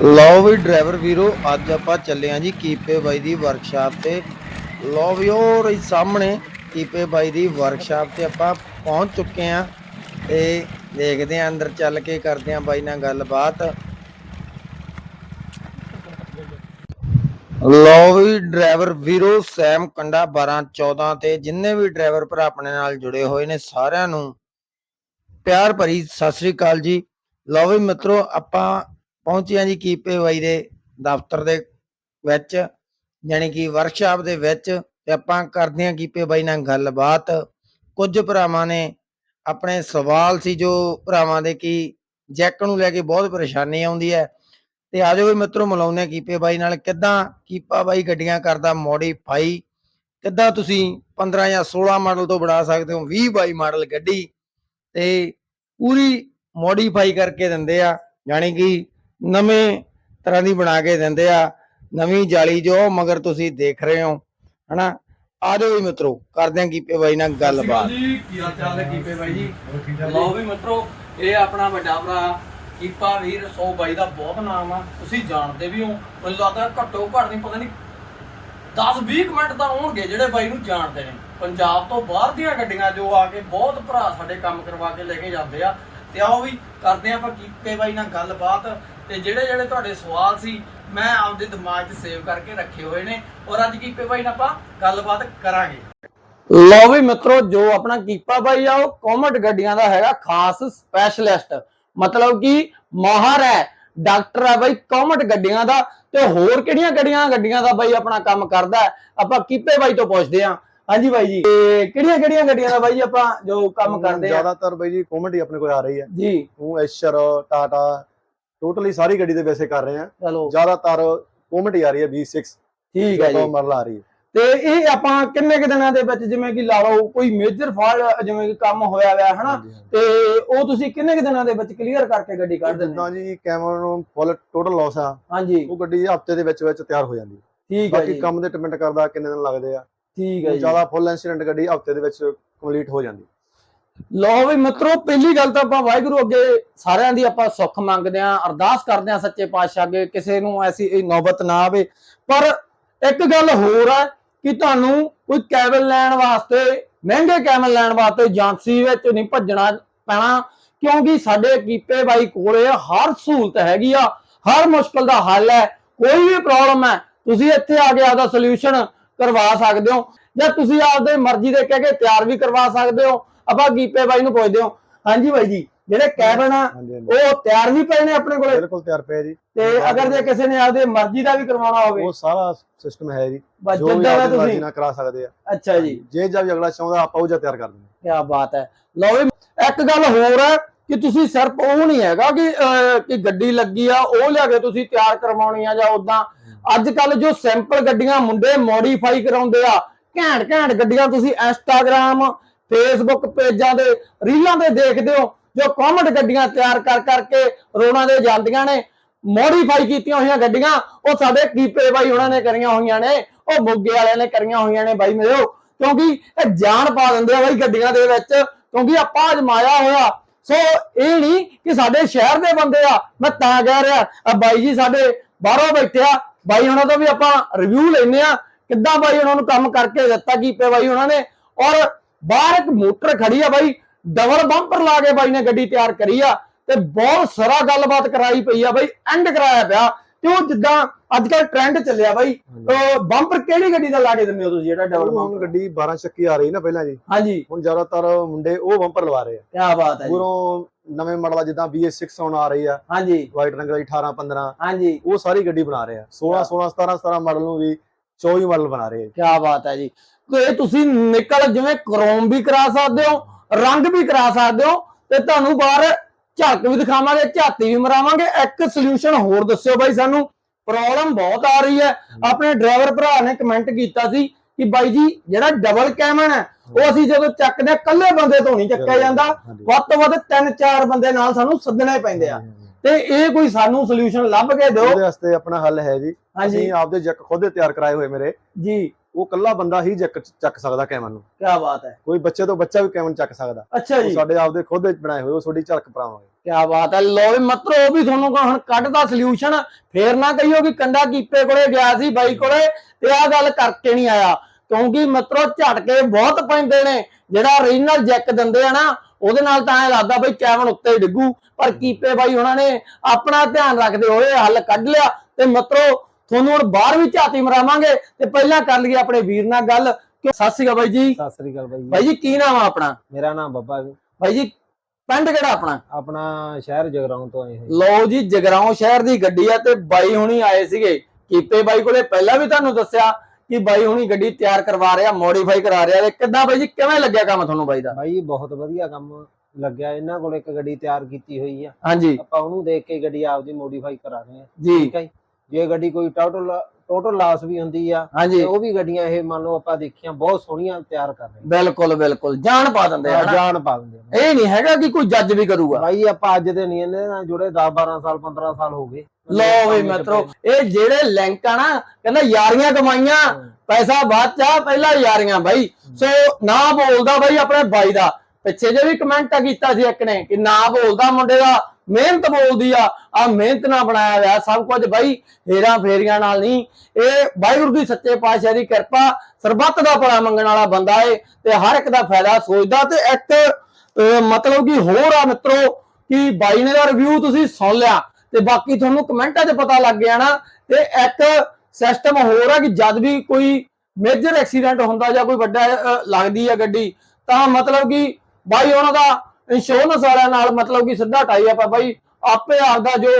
ਲਓ ਵੀ ਡਰਾਈਵਰ ਵੀਰੋ, ਅੱਜ ਆਪਾਂ ਚੱਲੇ ਆਂ ਜੀ ਕੀਪੇ ਬਾਈ ਦੀ ਵਰਕਸ਼ਾਪ ਤੇ। ਲਓ ਵੀ ਉਹ ਸਾਹਮਣੇ, ਕੀਪੇ ਬਾਈ ਦੀ ਵਰਕਸ਼ਾਪ ਤੇ ਆਪਾਂ ਪਹੁੰਚ ਚੁੱਕੇ ਆਂ ਤੇ ਦੇਖਦੇ ਆਂ ਅੰਦਰ ਚੱਲ ਕੇ ਕਰਦੇ ਆਂ ਬਾਈ ਨਾਲ ਗੱਲਬਾਤ। ਲਓ ਵੀ ਡਰਾਈਵਰ ਵੀਰੋ, ਸੈਮ ਕੰਡਾ 12 14 ਤੇ ਜਿੰਨੇ ਵੀ ਡਰਾਈਵਰ ਭਰਾ ਆਪਣੇ ਨਾਲ ਜੁੜੇ ਹੋਏ ਨੇ ਸਾਰਿਆਂ ਨੂੰ ਪਿਆਰ ਭਰੀ ਸਤਿ ਸ੍ਰੀ ਅਕਾਲ ਜੀ। ਲਓ ਵੀ ਮਿੱਤਰੋ, ਆਪਾਂ ਪਹੁੰਚਿਆ ਜੀ ਕੀਪੇ ਬਾਈ ਦੇ ਦਫ਼ਤਰ ਦੇ ਵਿੱਚ ਯਾਨੀ ਕਿ ਵਰਕਸ਼ਾਪ ਦੇ ਵਿੱਚ ਤੇ ਆਪਾਂ ਕਰਦੇ ਹਾਂ ਕੀਪੇ ਨਾਲ ਗੱਲਬਾਤ। ਕੁਝ ਭਰਾਵਾਂ ਨੇ ਆਪਣੇ ਸਵਾਲ ਸੀ ਜੋ ਭਰਾਵਾਂ ਦੇ ਕਿ ਜੈਕ ਨੂੰ ਲੈ ਕੇ ਬਹੁਤ ਪਰੇਸ਼ਾਨੀ ਆਉਂਦੀ ਹੈ। ਤੇ ਆਜੋ ਵੀ ਮਿੱਤਰੋ ਮਿਲਾਉਂਦੇ ਕੀਪੇ ਬਾਈ ਨਾਲ, ਕਿੱਦਾਂ ਕੀਪਾ ਬਾਈ ਗੱਡੀਆਂ ਕਰਦਾ ਮੋਡੀਫਾਈ ਕਿੱਦਾਂ ਤੁਸੀਂ 15 ਜਾਂ 16 ਮਾਡਲ ਤੋਂ ਬਣਾ ਸਕਦੇ ਹੋ? 20 ਬਾਈ ਮਾਡਲ ਗੱਡੀ ਤੇ ਪੂਰੀ ਮੋਡੀਫਾਈ ਕਰਕੇ ਦਿੰਦੇ ਆ ਯਾਨੀ ਕਿ ਨਵੇਂ ਤਰ੍ਹਾਂ ਦੀ ਬਣਾ ਕੇ ਦਿੰਦੇ ਆ ਨਵੀਂ ਜਾਲੀ ਜੋ ਮਗਰ ਤੁਸੀਂ ਦੇਖ ਰਹੇ ਹੋ ਹਨਾ? ਆ ਜਾਓ ਵੀ ਮਿੱਤਰੋ ਕਰਦੇ ਆਂ ਕੀਪੇ ਬਾਈ ਨਾਲ ਗੱਲਬਾਤ। ਜੀ ਕੀ ਹਾਲ ਚਾਲ ਹੈ ਕੀਪੇ ਬਾਈ ਜੀ? ਲਓ ਵੀ ਮਿੱਤਰੋ ਇਹ ਆਪਣਾ ਵੱਡਾ ਭਰਾ ਕੀਪਾ ਵੀਰ 122 ਦਾ ਬਹੁਤ ਨਾਮ ਆ। ਤੁਸੀਂ ਜਾਣਦੇ ਵੀ ਹੋ ਮੈਨੂੰ ਲੱਗਦਾ ਘੱਟੋ ਘੱਟ ਨਹੀਂ ਪਤਾ ਨਹੀਂ 10-20 ਮਿੰਟ ਤਾਂ ਹੋਣਗੇ ਜਿਹੜੇ ਬਾਈ ਨੂੰ ਜਾਣਦੇ ਨੇ। ਪੰਜਾਬ ਤੋਂ ਬਾਹਰ ਦੀਆਂ ਗੱਡੀਆਂ ਜੋ ਆ ਕੇ ਬਹੁਤ ਭਰਾ ਸਾਡੇ ਕੰਮ ਕਰਵਾ ਕੇ ਲੈ ਕੇ ਜਾਂਦੇ ਆ। ਤੇ ਆਓ ਵੀ ਕਰਦੇ ਆ ਆਪਾਂ ਕੀਪੇ ਬਾਈ ਨਾਲ ਗੱਲਬਾਤ। ਤੇ ਜਿਹੜੇ ਜਿਹੜੇ ਤੁਹਾਡੇ ਸਵਾਲ ਸੀ ਮੈਂ ਆਪਦੇ ਦਿਮਾਗ 'ਚ ਸੇਵ ਕਰਕੇ ਰੱਖੇ ਹੋਏ ਨੇ। ਔਰ ਅੱਜ ਕੀਪੇ ਬਾਈ ਨਾਲ ਆਪਾਂ ਗੱਲਬਾਤ ਕਰਾਂਗੇ। ਲਓ ਵੀ ਮਿੱਤਰੋ ਜੋ ਆਪਣਾ ਕੀਪਾ ਬਾਈ ਆ ਉਹ ਕੋਮਟ ਗੱਡੀਆਂ ਦਾ ਹੈਗਾ ਖਾਸ ਸਪੈਸ਼ਲਿਸਟ ਮਤਲਬ ਕਿ ਮਾਹਰ ਹੈ ਡਾਕਟਰ ਹੈ ਬਾਈ ਕੋਮਟ ਗੱਡੀਆਂ ਦਾ ਤੇ ਹੋਰ ਕਿਹੜੀਆਂ ਗੱਡੀਆਂ ਗੱਡੀਆਂ ਦਾ ਬਾਈ ਆਪਣਾ ਕੰਮ ਕਰਦਾ ਹੈ? ਆਪਾਂ ਕੀਪੇ ਬਾਈ ਤੋਂ ਪੁੱਛਦੇ ਹਾਂ। ਹਾਂਜੀ ਬਾਈ ਜੀ ਤੇ ਕਿਹੜੀਆਂ ਕਿਹੜੀਆਂ ਗੱਡੀਆਂ ਦਾ ਬਾਈ ਆਪਾਂ ਜੋ ਕੰਮ ਕਰਦੇ ਆ ਜ਼ਿਆਦਾਤਰ ਬਈ ਜੀ ਕਾਮੇਡੀ ਆਪਣੇ ਕੋਲ ਆ ਰਹੀ ਹੈ। ਜੀ। ਉਹ ਐਸ਼ਰ ਟਾਟਾ ਟੋਟਲੀ ਸਾਰੀ ਗੱਡੀ ਦੇ ਵੈਸੇ ਕਰ ਰਹੇ ਆ। ਚਲੋ। ਜ਼ਿਆਦਾਤਰ ਕਾਮੇਡੀ ਆ ਰਹੀ ਹੈ V6 ਠੀਕ ਹੈ ਜੀ। ਮਰਲ ਆ ਰਹੀ ਹੈ। ਤੇ ਇਹ ਆਪਾਂ ਕਿੰਨੇ ਕੁ ਦਿਨਾਂ ਦੇ ਵਿੱਚ ਜਿਵੇਂ ਕਿ ਲਾ ਲਓ ਕੋਈ ਮੇਜਰ ਫਾਲਟ ਜਿਵੇਂ ਕਿ ਕੰਮ ਹੋਇਆ ਹੋਇਆ ਹਨਾ। ਤੇ ਉਹ ਤੁਸੀਂ ਕਿੰਨੇ ਕੁ ਦਿਨਾਂ ਦੇ ਵਿੱਚ ਕਲੀਅਰ ਕਰਕੇ ਗੱਡੀ ਕੱਢ ਦਿੰਦੇ ਹੋ? ਜੀ ਕੈਮਰਾ ਨੂੰ ਫੁੱਲ ਟੋਟਲ ਲਾਸ ਆ ਹਾਂਜੀ। ਉਹ ਗੱਡੀ ਹਫ਼ਤੇ ਦੇ ਵਿੱਚ ਵਿੱਚ ਤਿਆਰ ਹੋ ਜਾਂਦੀ ਹੈ। ਠੀਕ ਹੈ ਬਾਕੀ ਜੀ। ਕੰਮ ਤੇ ਡਿਪੈਂਡ ਕਰਦਾ ਕਿੰਨੇ ਦਿਨ ਲੱਗਦੇ ਆ। ਠੀਕ ਹੈ ਜੀ। ਜ਼ਿਆਦਾ ਫੁੱਲ ਇਨਸੀਡੈਂਟ ਗੱਡੀ ਹਫ਼ਤੇ ਦੇ ਵਿੱਚ ਕੰਪਲੀਟ ਹੋ ਜਾਂਦੀ ਲੋ ਵੀ ਮਿੱਤਰੋ, ਪਹਿਲੀ ਗੱਲ ਤਾਂ ਆਪਾਂ ਵਾਹਿਗੁਰੂ ਅੱਗੇ ਸਾਰਿਆਂ ਦੀ ਆਪਾਂ ਸੁੱਖ ਮੰਗਦੇ ਆਂ ਅਰਦਾਸ ਕਰਦੇ ਆਂ ਸੱਚੇ ਪਾਤਸ਼ਾਹ ਅੱਗੇ, ਕਿਸੇ ਨੂੰ ਐਸੀ ਨੌਬਤ ਨਾ ਆਵੇ। ਪਰ ਇੱਕ ਗੱਲ ਹੋਰ ਹੈ ਕਿ ਤੁਹਾਨੂੰ ਕੋਈ ਕੈਬਲ ਲੈਣ ਵਾਸਤੇ, ਮਹਿੰਗੇ ਕੈਬਲ ਲੈਣ ਵਾਸਤੇ ਏਜੰਸੀ ਵਿੱਚ ਨਹੀਂ ਭੱਜਣਾ ਪੈਣਾ, ਕਿਉਂਕਿ ਸਾਡੇ ਕੀਪੇ ਬਾਈ ਕੋਲੇ ਹਰ ਸਹੂਲਤ ਹੈਗੀ ਆ, ਹਰ ਮੁਸ਼ਕਲ ਦਾ ਹੱਲ ਹੈ, ਕੋਈ ਵੀ ਪ੍ਰੋਬਲਮ ਹੈ, ਤੁਸੀਂ ਇੱਥੇ ਆ ਕੇ ਆਪਦਾ ਸੋਲੂਸ਼ਨ ਕਰਵਾ ਸਕਦੇ ਹੋ, ਜਾਂ ਤੁਸੀਂ ਆਪਦੇ ਮਰਜ਼ੀ ਦੇ ਕਹਿ ਕੇ ਤਿਆਰ ਵੀ ਕਰਵਾ ਸਕਦੇ ਹੋ। ਆਪਾਂ ਕੀਪੇ ਬਾਈ ਨੂੰ ਪੁੱਛਦੇ ਹੋ। ਹਾਂਜੀ ਬਾਈ ਜੀ ਜਿਹੜੇ ਕੈਬਨ ਆ ਉਹ ਤਿਆਰ ਵੀ ਪਏ ਨੇ ਆਪਣੇ ਕੋਲੇ? ਬਿਲਕੁਲ ਤਿਆਰ ਪਿਆ ਜੀ। ਤੇ ਅਗਰ ਜੇ ਕਿਸੇ ਨੇ ਆਪਦੇ ਮਰਜ਼ੀ ਦਾ ਵੀ ਕਰਵਾਉਣਾ ਹੋਵੇ। ਉਹ ਸਾਰਾ ਸਿਸਟਮ ਹੈ ਜੀ। ਜੋ ਵੀ ਜਿੱਦਾਂ ਦਾ ਆਪਣੀ ਮਰਜ਼ੀ ਨਾਲ ਕਰਾ ਸਕਦੇ ਆ। ਅੱਛਾ ਜੀ। ਜੇ ਜਦ ਅਗਲਾ ਚਾਹੁੰਦਾ ਆਪਾਂ ਉਹ ਜਿਹਾ ਤਿਆਰ ਕਰ ਦਿੰਦੇ ਕੀ ਬਾਤ ਹੈ। ਲਓ ਵੀ ਇੱਕ ਗੱਲ ਹੋਰ ਹੈ ਕਿ ਤੁਸੀਂ ਸਿਰਫ ਉਹ ਨਹੀਂ ਹੈਗਾ ਕਿ ਕਿ ਗੱਡੀ ਲੱਗੀ ਆ ਉਹ ਲਿਆ ਕੇ ਤੁਸੀਂ ਤਿਆਰ ਕਰਵਾਉਣੀ ਆ ਜਾਂ ਉਦਾਂ ਅੱਜ ਕੱਲ ਜੋ ਸਿੰਪਲ ਗੱਡੀਆਂ ਮੁੰਡੇ ਮੋਡੀਫਾਈ ਕਰਾਉਂਦੇ ਆ ਘੈਂਟ ਘੈਂਟ ਗੱਡੀਆਂ ਤੁਸੀਂ ਇੰਸਟਾਗ੍ਰam ਫੇਸਬੁੱਕ ਪੇਜਾਂ ਦੇ ਰੀਲਾਂ ਤੇ ਦੇਖਦੇ ਹੋ, ਜੋ ਕਮੈਂਟ ਗੱਡੀਆਂ ਤਿਆਰ ਕਰ ਕਰਕੇ ਰੋਣਾ ਦੇ ਜਾਂਦੀਆਂ ਨੇ ਮੋਡੀਫਾਈ ਕੀਤੀਆਂ ਹੋਈਆਂ ਗੱਡੀਆਂ, ਉਹ ਸਾਡੇ ਕੀਪੇ ਬਾਈ ਉਹਨਾਂ ਨੇ ਕਰੀਆਂ ਹੋਈਆਂ ਨੇ, ਉਹ ਮੋਗੇ ਵਾਲਿਆਂ ਨੇ ਕਰੀਆਂ ਹੋਈਆਂ ਨੇ ਬਾਈ ਮੇਰੋ ਕਿਉਂਕਿ ਇਹ ਜਾਨ ਪਾ ਦਿੰਦੇ ਆ ਬਾਈ ਗੱਡੀਆਂ ਦੇ ਵਿੱਚ, ਕਿਉਂਕਿ ਆਪਾਂ ਅਜਮਾਇਆ ਹੋਇਆ। ਸੋ ਇਹ ਨਹੀਂ ਕਿ ਸਾਡੇ ਸ਼ਹਿਰ ਦੇ ਬੰਦੇ ਆ, ਮੈਂ ਤਾਂ ਕਹਿ ਰਿਹਾ ਆ ਬਾਈ ਜੀ ਸਾਡੇ ਬਾਹਰੋਂ ਬੈਠੇ ਆ, ਬਾਈ ਉਹਨਾਂ ਤੋਂ ਵੀ ਆਪਾਂ ਰਿਵਿਊ ਲੈਨੇ ਆ, ਕਿੱਦਾਂ ਬਾਈ ਉਹਨਾਂ ਨੂੰ ਕੰਮ ਕਰਕੇ ਦਿੱਤਾ ਕੀਪੇ ਬਾਈ ਉਹਨਾਂ ਨੇ, ਔਰ ਬਾਹਰ ਇੱਕ ਮੋਟਰ ਖੜੀ ਆ ਬਾਈ ਡਬਲ ਬੰਪਰ ਲਾ ਕੇ ਬਾਈ ਨੇ ਗੱਡੀ ਤਿਆਰ ਕਰੀ ਆ ਤੇ ਬਹੁਤ ਸਾਰਾ ਗੱਲਬਾਤ ਕਰਾਈ ਪਈ ਆ ਬਾਈ ਐਂਡ ਕਰਾਇਆ ਪਿਆ ਤੇ ਉਹ ਜਿੱਦਾਂ ਅੱਜ ਕੱਲ ਟ੍ਰੈਂਡ ਚੱਲਿਆ ਬਾਈ ਬੰਪਰ ਕਿਹੜੀ ਗੱਡੀ ਦਾ ਲਾ ਕੇ ਦਿੰਦੇ ਹੋ ਤੁਸੀਂ ਜਿਹੜਾ ਡਬਲ ਬੰਪਰ ਗੱਡੀ 12 ਚੱਕੀ ਆ ਰਹੀ ਨਾ ਪਹਿਲਾਂ ਜੀ। ਹਾਂਜੀ। ਹੁਣ ਜ਼ਿਆਦਾਤਰ ਮੁੰਡੇ ਉਹ ਬੰਪਰ ਲਵਾ ਰਹੇ ਆ। ਕੀ ਬਾਤ ਹੈ ਜੀ। ਉਰੋਂ ਨਵੇਂ ਮਾਡਲ ਜਿੱਦਾਂ BS6 ਹੁਣ ਆ ਰਹੀ ਆ। ਹਾਂਜੀ। ਵਾਈਟ ਰੰਗ ਦੀ 18 15 ਹਾਂਜੀ। ਉਹ ਸਾਰੀ ਗੱਡੀ ਬਣਾ ਰਹੇ ਆ। 16 16 17 17 ਮਾਡਲ ਨੂੰ ਵੀ 24 ਮਾਡਲ ਬਣਾ ਰਹੇ ਆ। ਕੀ ਬਾਤ ਹੈ ਜੀ। ਇਹ ਤੁਸੀਂ ਨਿਕਲ ਜਿਵੇਂ ਕ੍ਰੋਮ ਵੀ ਕਰਾ ਸਕਦੇ ਹੋ ਰੰਗ ਵੀ ਕਰਾ ਸਕਦੇ ਹੋ ਤੇ ਤੁਹਾਨੂੰ ਬਾਹਰ ਝਲਕ ਵੀ ਦਿਖਾਵਾਂਗੇ ਝਾਤੀ ਵੀ ਮਰਾਵਾਂਗੇ। ਇੱਕ ਸੋਲੂਸ਼ਨ ਹੋਰ ਦੱਸਿਓ ਬਾਈ ਸਾਨੂੰ। ਪ੍ਰੋਬਲਮ ਬਹੁਤ ਆ ਰਹੀ ਹੈ। ਆਪਣੇ ਡਰਾਈਵਰ ਭਰਾ ਨੇ ਕਮੈਂਟ ਕੀਤਾ ਸੀ ਕਿ ਬਾਈ ਜੀ ਜਿਹੜਾ ਡਬਲ ਕੈਮਨ ਹੈ ਉਹ ਅਸੀਂ ਜਦੋਂ ਚੱਕਦੇ ਹਾਂ ਇਕੱਲੇ ਬੰਦੇ ਤੋਂ ਨਹੀਂ ਚੱਕਿਆ ਜਾਂਦਾ। ਵੱਧ ਤੋਂ ਵੱਧ ਤਿੰਨ ਚਾਰ ਬੰਦੇ ਨਾਲ ਸਾਨੂੰ ਸੱਦਣੇ ਪੈਂਦੇ ਆ। ਤੇ ਇਹ ਕੋਈ ਸਾਨੂੰ ਸੋਲੂਸ਼ਨ ਲੱਭ ਕੇ ਦਿਓ। ਉਹਦੇ ਵਾਸਤੇ ਆਪਣਾ ਹੱਲ ਹੈ ਜੀ। ਅਸੀਂ ਆਪਦੇ ਜੈਕ ਖੁਦ ਤਿਆਰ ਕਰਾਏ ਹੋਏ ਮੇਰੇ। ਜੀ। ਉਹ ਕੱਲਾ ਬੰਦਾ ਹੀ ਜੈਕ ਚੱਕ ਸਕਦਾ ਕੈਮਨ ਨੂੰ। ਕੀ ਬਾਤ ਹੈ। ਕੋਈ ਬੱਚੇ ਤੋਂ ਬੱਚਾ ਵੀ ਕੈਮਨ ਚੱਕ ਸਕਦਾ। ਅੱਛਾ ਜੀ। ਸਾਡੇ ਆਪਦੇ ਖੁਦ ਬਣਾਏ ਹੋਏ ਉਹ ਤੁਹਾਡੀ ਝਲਕ ਪਰਾਵਾਂਗੇ ਕਿਆ ਬਾਤ ਹੈ। ਲੋ ਵੀ ਮਤਰੋ ਉਹ ਵੀ ਤੁਹਾਨੂੰ ਕਹਾਂ ਹੁਣ ਕੱਢਦਾ ਸੋਲੂਸ਼ਨ ਫੇਰ ਨਾ ਕਹੀਓ ਕਿ ਕੰਡਾ ਕੀਪੇ ਕੋਲੇ ਗਿਆ ਸੀ ਬਾਈ ਕੋਲੇ ਤੇ ਆਹ ਗੱਲ ਕਰਕੇ ਨਹੀਂ ਆਇਆ। ਕਿਉਂਕਿ ਮਤਰੋ ਝਟਕੇ ਬਹੁਤ ਪੈਂਦੇ ਨੇ। ਜਿਹੜਾ ਓਰੀਜਨਲ ਜੈਕ ਦਿੰਦੇ ਆ ਨਾ ਉਹਦੇ ਨਾਲ ਤਾਂ ਐ ਲੱਗਦਾ ਬਈ ਕੈਵਨ ਉੱਤੇ ਹੀ ਡਿੱਗੂ। ਪਰ ਕੀਪੇ ਬਾਈ ਉਹਨਾਂ ਨੇ ਆਪਣਾ ਧਿਆਨ ਰੱਖਦੇ ਹੋਏ ਹੱਲ ਕੱਢ ਲਿਆ। ਤੇ ਮਤਰੋ ਤੁਹਾਨੂੰ ਹੁਣ ਬਾਹਰ ਵੀ ਝਾਤੀ ਮਰਾਵਾਂਗੇ ਤੇ ਪਹਿਲਾਂ ਕਰ ਲਈਏ ਆਪਣੇ ਵੀਰ ਨਾਲ ਗੱਲ। ਕਿ ਸਤਿ ਸ਼੍ਰੀ ਅਕਾਲ ਬਾਈ ਜੀ। ਸਤਿ ਸ੍ਰੀ ਅਕਾਲ ਬਾਈ ਬਾਈ ਜੀ ਕੀ ਨਾਮ ਆ ਆਪਣਾ? ਮੇਰਾ ਨਾਮ ਬੱਬਾ ਜੀ। ਬਾਈ ਜੀ ਪਿੰਡ ਕਿਹੜਾ ਆਪਣਾ? ਆਪਣਾ ਸ਼ਹਿਰ ਜਗਰਾਉਂ ਤੋਂ ਆਏ ਲਓ ਜੀ ਜਗਰਾਉਂ ਸ਼ਹਿਰ ਦੀ ਗੱਡੀ ਆ ਤੇ ਬਾਈ ਹੁਣੀ ਆਏ ਸੀਗੇ। ਕੀਪੇ ਬਾਈ ਕੋਲੇ ਪਹਿਲਾਂ ਵੀ ਤੁਹਾਨੂੰ ਦੱਸਿਆ ਕਿ ਬਾਈ ਹੁਣੀ ਗੱਡੀ ਤਿਆਰ ਕਰਵਾ ਰਿਹਾ ਮੋਡੀਫਾਈ ਕਰਾ ਰਿਹਾ ਤੇ ਕਿੱਦਾਂ ਬਾਈ ਜੀ ਕਿਵੇਂ ਲੱਗਿਆ ਕੰਮ ਤੁਹਾਨੂੰ ਬਾਈ ਦਾ? ਬਾਈ ਬਹੁਤ ਵਧੀਆ ਕੰਮ ਲੱਗਿਆ। ਇਹਨਾਂ ਕੋਲ ਇੱਕ ਗੱਡੀ ਤਿਆਰ ਕੀਤੀ ਹੋਈ ਆ। ਹਾਂਜੀ। ਆਪਾਂ ਉਹਨੂੰ ਦੇਖ ਕੇ ਗੱਡੀ ਆਪਦੀ ਮੋਡੀਫਾਈ ਕਰਾ ਰਹੇ ਆ। ਜੀ। ਠੀਕ ਹੈ ਜੀ। ਗੱਡੀ ਕੋਈ ਟੋਟਲ ਟੋਟਲ ਲਾਸ ਵੀ ਹੁੰਦੀ ਆ ਹਾਂਜੀ। ਤੇ ਉਹ ਵੀ ਗੱਡੀਆਂ ਇਹ ਮੰਨ ਲਓ ਆਪਾਂ ਦੇਖੀਆਂ ਬਹੁਤ ਸੋਹਣੀਆਂ ਤਿਆਰ ਕਰ ਰਹੇ ਬਿਲਕੁਲ ਬਿਲਕੁਲ। ਜਾਨ ਪਾ ਦਿੰਦੇ ਆ ਆ ਹਨਾ। ਜਾਨ ਪਾ ਦਿੰਦੇ ਆ। ਇਹ ਨਹੀਂ ਹੈਗਾ ਕਿ ਕੋਈ ਜੱਜ ਵੀ ਕਰੂਗਾ। ਬਾਈ ਆਪਾਂ ਅੱਜ ਦੇ ਨਹੀਂ ਇਹਨੇ ਨਾਲ ਜੁੜੇ 10 12 ਸਾਲ 15 ਸਾਲ ਹੋ ਗਏ। ਲਓ ਵੀ ਮਿੱਤਰੋ ਇਹ ਜਿਹੜੇ ਲਿੰਕ ਆ ਨਾ ਕਹਿੰਦਾ ਯਾਰੀਆਂ ਕਮਾਈਆਂ ਪੈਸਾ ਬਾਅਦ ਚ ਆ, ਪਹਿਲਾਂ ਯਾਰੀਆਂ ਬਾਈ। ਸੋ ਨਾ ਬੋਲਦਾ ਬਾਈ ਆਪਣੇ ਬਾਈ ਦਾ। ਪਿੱਛੇ ਜੇ ਵੀ ਕਮੈਂਟ ਕੀਤਾ ਸੀ ਇੱਕ ਨੇ ਕਿ ਨਾ ਬੋਲਦਾ ਮੁੰਡੇ ਦਾ ਮਿਹਨਤ ਬੋਲਦੀ ਆ ਆ ਮਿਹਨਤ ਨਾਲ ਬਣਾਇਆ ਹੋਇਆ ਸਭ ਕੁਝ ਬਾਈ ਹੇਰਾ ਫੇਰੀਆਂ ਨਾਲ ਨਹੀਂ। ਇਹ ਵਾਹਿਗੁਰੂ ਦੀ ਸੱਚੇ ਪਾਤਸ਼ਾਹ ਦੀ ਕਿਰਪਾ, ਸਰਬੱਤ ਦਾ ਭਲਾ ਮੰਗਣ ਵਾਲਾ ਬੰਦਾ ਏ ਤੇ ਹਰ ਇੱਕ ਦਾ ਫਾਇਦਾ ਸੋਚਦਾ ਤੇ ਇੱਕ ਮਤਲਬ ਕਿ ਹੋਰ ਆ ਮਿੱਤਰੋ ਕਿ ਬਾਈ ਨੇ ਦਾ ਰਿਵਿਊ ਤੁਸੀਂ ਸੁਣ ਲਿਆ ਤੇ ਬਾਕੀ ਤੁਹਾਨੂੰ ਕਮੈਂਟਾਂ 'ਚ ਪਤਾ ਲੱਗ ਗਿਆ ਨਾ ਤੇ ਇੱਕ ਸਿਸਟਮ ਹੋਰ ਆ ਕਿ ਜਦ ਵੀ ਕੋਈ ਮੇਜਰ ਐਕਸੀਡੈਂਟ ਹੁੰਦਾ ਜਾਂ ਕੋਈ ਵੱਡਾ ਲੱਗਦੀ ਆ ਗੱਡੀ, ਤਾਂ ਮਤਲਬ ਕਿ ਬਾਈ ਉਹਨਾਂ ਦਾ ਇੰਸ਼ੋਰੈਂਸ ਵਾਲਿਆਂ ਨਾਲ ਮਤਲਬ ਕਿ ਸਿੱਧਾ ਟਾਈ ਆਪਾਂ ਬਾਈ, ਆਪੇ ਆਪਦਾ ਜੋ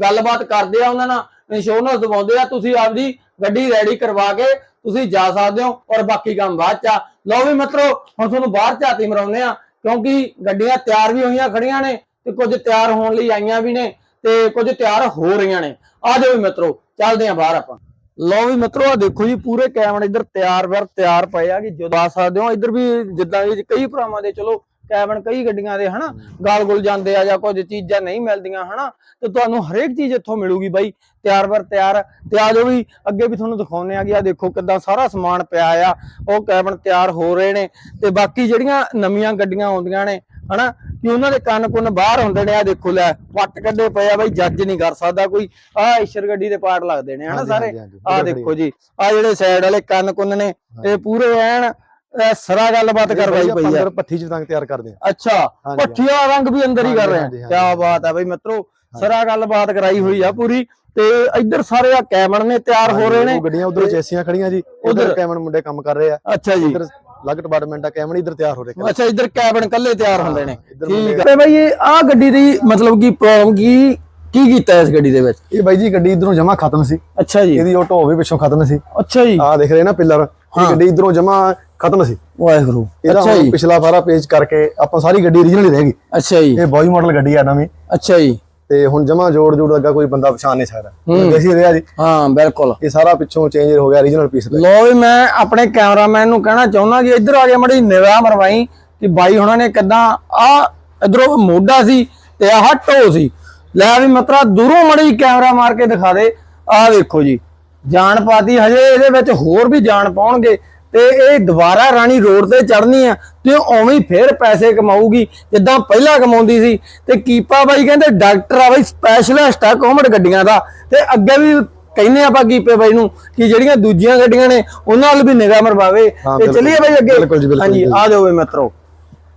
ਗੱਲਬਾਤ ਕਰਦੇ ਆ ਉਹਨਾਂ ਨਾਲ ਇੰਸ਼ੋਰੈਂਸ ਦਵਾਉਂਦੇ ਆ, ਤੁਸੀਂ ਆਪਦੀ ਗੱਡੀ ਰੈਡੀ ਕਰਵਾ ਕੇ ਤੁਸੀਂ ਜਾ ਸਕਦੇ ਹੋ ਔਰ ਬਾਕੀ ਕੰਮ ਬਾਅਦ ਚ ਲਓ ਵੀ ਮਿੱਤਰੋ, ਹੁਣ ਤੁਹਾਨੂੰ ਬਾਹਰ ਝਾਤੀ ਮਰਾਉਂਦੇ ਆ, ਕਿਉਂਕਿ ਗੱਡੀਆਂ ਤਿਆਰ ਵੀ ਹੋਈਆਂ ਖੜੀਆਂ ਨੇ ਤੇ ਕੁਝ ਤਿਆਰ ਹੋਣ ਲਈ ਆਈਆਂ ਵੀ ਨੇ ਤੇ ਕੁਝ ਤਿਆਰ ਹੋ ਰਹੀਆਂ ਨੇ। ਆ ਜਾਓ ਵੀ ਮਿੱਤਰੋ, ਚੱਲਦੇ ਆ ਬਾਹਰ ਆਪਾਂ। ਲਓ ਵੀ ਮਿੱਤਰੋ ਆ ਦੇਖੋ ਜੀ, ਪੂਰੇ ਕੈਮਰੇ ਇੱਧਰ ਤਿਆਰ ਵਰ ਤਿਆਰ ਪਏ ਆ ਕਿ ਜਦੋਂ ਆ ਸਕਦੇ ਹੋ, ਇੱਧਰ ਵੀ ਜਿੱਦਾਂ ਵੀ ਕਈ ਭਰਾਵਾਂ ਦੇ, ਚਲੋ ਕੈਬਨ ਕਈ ਗੱਡੀਆਂ ਦੇ ਹਨਾ ਗਾਲ ਗੁਲ ਜਾਂਦੇ ਆ ਜਾਂ ਕੁਝ ਚੀਜ਼ਾਂ ਨਹੀਂ ਮਿਲਦੀਆਂ ਹਨਾ ਤੇ ਤੁਹਾਨੂੰ ਹਰੇਕ ਚੀਜ਼ ਇੱਥੋਂ ਮਿਲੂਗੀ ਬਾਈ। ਤਿਆਰ ਵਰ ਤਿਆਰ ਤੇ ਆ ਜਾਓ ਵੀ ਅੱਗੇ ਵੀ ਤੁਹਾਨੂੰ ਦਿਖਾਉਨੇ ਆ ਕਿ ਆ ਦੇਖੋ ਕਿੱਦਾਂ ਸਾਰਾ ਸਮਾਨ ਪਿਆ ਆ ਉਹ ਕੈਬਨ ਤਿਆਰ ਹੋ ਰਹੇ ਨੇ ਤੇ ਬਾਕੀ ਜਿਹੜੀਆਂ ਨਵੀਆਂ ਗੱਡੀਆਂ ਆਉਂਦੀਆਂ ਨੇ ਹਨਾ ਕਿ ਉਹਨਾਂ ਦੇ ਕੰਨ ਕੁੰਨ ਬਾਹਰ ਹੁੰਦੇ ਨੇ ਆ ਦੇਖੋ ਲੈ ਵੱਟ ਕੱਢੇ ਪਏ ਆ ਬਾਈ ਜੱਜ ਨਹੀਂ ਕਰ ਸਕਦਾ ਕੋਈ ਆ ਇਸ਼ਰ ਗੱਡੀ ਦੇ ਪਾਰਟ ਲੱਗਦੇ ਨੇ ਹਨਾ ਸਾਰੇ। ਆ ਦੇਖੋ ਜੀ ਆ ਜਿਹੜੇ ਸਾਈਡ ਵਾਲੇ ਕੰਨ ਕੁੰਨ ਨੇ ਇਹ ਪੂਰੇ ਐਨ ਸਰਾ ਗੱਲਬਾਤ ਕਰਵਾਈ ਪਈ ਆ ਅੰਦਰ ਪੱਠੀ ਚ ਤੰਗ ਤਿਆਰ ਕਰਦੇ ਆ ਅੱਛਾ ਪੱਠੀਆ ਰੰਗ ਵੀ ਅੰਦਰ ਹੀ ਕਰ ਰਹੇ ਆ ਕੀ। ਬਾਤ ਹੈ ਬਈ ਮਿੱਤਰੋ ਸਰਾ ਗੱਲਬਾਤ ਕਰਾਈ ਹੋਈ ਆ ਪੂਰੀ। ਤੇ ਇੱਧਰ ਸਾਰੇ ਆ ਕੈਮਨ ਨੇ ਤਿਆਰ ਹੋ ਰਹੇ ਨੇ। ਗੱਡੀਆਂ ਉਧਰ ਚੈਸੀਆਂ ਖੜੀਆਂ ਜੀ। ਉੱਧਰ- ਕੈਮਨ ਮੁੰਡੇ ਕੰਮ ਕਰ ਰਹੇ ਆ। ਅੱਛਾ ਜੀ। ਇਧਰ ਅਲੱਗ ਡਿਪਾਰਟਮੈਂਟ ਆ ਕੈਮਨ ਇਧਰ ਤਿਆਰ ਹੋ ਰਹੇ ਅੱਛਾ ਇੱਧਰ ਕੈਬਨ ਕੱਲੇ ਤਿਆਰ ਹੁੰਦੇ ਨੇ। ਠੀਕ ਹੈ। ਤੇ ਬਈ ਇਹ ਆ ਗੱਡੀ ਦੀ ਮਤਲਬ ਕੀ ਪ੍ਰੋਬਲਮ ਕੀ ਕੀ ਕੀਤਾ ਇਸ ਗੱਡੀ ਦੇ ਵਿੱਚ? ਇਹ ਬਾਈ ਜੀ ਗੱਡੀ ਇਧਰੋਂ ਜਮਾ ਖਤਮ ਸੀ। ਅੱਛਾ ਜੀ। ਇਹਦੀ ਢੋ ਵੀ ਪਿੱਛੋਂ ਖਤਮ ਸੀ। ਅੱਛਾ ਜੀ। ਆਹ ਦੇਖ ਰਹੇ ਨਾ ਪਿੱਲਰ। ਇਹ ਗੱਡੀ ਇਧਰੋਂ ਜਮਾ ਖਤਮ ਸੀ। ਵਾਹਿਗੁਰੂ। ਇਹਦਾ ਅੱਛਾ ਹੁਣ ਜੀ। ਪਿਛਲਾ ਸਾਰਾ ਪੇਜ ਕਰਕੇ ਆਪਾਂ ਸਾਰੀ ਗੱਡੀ ਓਰੀਜਨਲ ਹੀ ਰਹੇਗੀ ਅੱਛਾ ਜੀ। ਇਹ ਬॉय ਮਾਡਲ ਗੱਡੀ ਆ ਨਵੀਂ। ਅੱਛਾ ਜੀ। ਤੇ ਹੁਣ ਜਮਾ ਜੋੜ ਜੋੜ ਲੱਗਾ ਕੋਈ ਬੰਦਾ ਪਛਾਣ ਨਹੀਂ ਸਕਦਾ। ਦੇਸੀ ਰਿਹਾ ਜੀ। ਹਾਂ ਬਿਲਕੁਲ। ਇਹ ਸਾਰਾ ਪਿੱਛੋਂ ਚੇਂਜ ਹੋ ਗਿਆ ਓਰੀਜਨਲ ਪੀਸ ਲੋ ਵੀ ਮੈਂ ਆਪਣੇ ਕੈਮਰਾਮੈਨ ਨੂੰ ਕਹਿਣਾ ਚਾਹੁੰਦਾ ਕਿ ਇੱਧਰ ਆ ਕੇ ਮੜੀ ਨਿਗਾਹ ਮਰਵਾਈ ਕਿ ਬਾਈ ਹੁਣਾਂ ਨੇ ਕਿਦਾਂ ਆ ਇਧਰੋਂ ਮੋਢਾ ਸੀ ਤੇ ਆਹ ਢੋ ਸੀ। ਲੈ ਵੀ ਮਤਰਾ ਦੂਰੋਂ ਮੜੀ ਕੈਮਰਾ ਮਾਰ ਕੇ ਦਿਖਾ ਦੇ। ਆਹ ਵੇਖੋ ਜੀ। ਜਾਨ ਪਾਤੀ ਹਜੇ ਇਹਦੇ ਵਿੱਚ ਹੋਰ ਵੀ ਜਾਨ ਪਾਉਣਗੇ ਤੇ ਇਹ ਦੁਬਾਰਾ ਰਾਣੀ ਰੋਡ ਤੇ ਚੜਨੀ ਆ ਤੇ ਉਵੇਂ ਹੀ ਫੇਰ ਪੈਸੇ ਕਮਾਊਗੀ ਜਿੱਦਾਂ ਪਹਿਲਾਂ ਕਮਾਉਂਦੀ ਸੀ। ਤੇ ਕੀਪਾ ਬਾਈ ਕਹਿੰਦੇ ਡਾਕਟਰ ਆ ਬਾਈ ਸਪੈਸ਼ਲਿਸਟ ਆ ਕੋਮੜ ਗੱਡੀਆਂ ਦਾ। ਤੇ ਅੱਗੇ ਵੀ ਕਹਿੰਦੇ ਆਪਾਂ ਕੀਪੇ ਬਾਈ ਨੂੰ ਕਿ ਜਿਹੜੀਆਂ ਦੂਜੀਆਂ ਗੱਡੀਆਂ ਨੇ ਉਹਨਾਂ ਵੱਲ ਵੀ ਨਿਗਾਹ ਮਰਵਾਵੇ। ਤੇ। ਚੱਲੀਏ ਬਾਈ ਅੱਗੇ। ਹਾਂਜੀ। ਆ ਜਾਓ ਵੇ ਮਿੱਤਰੋ।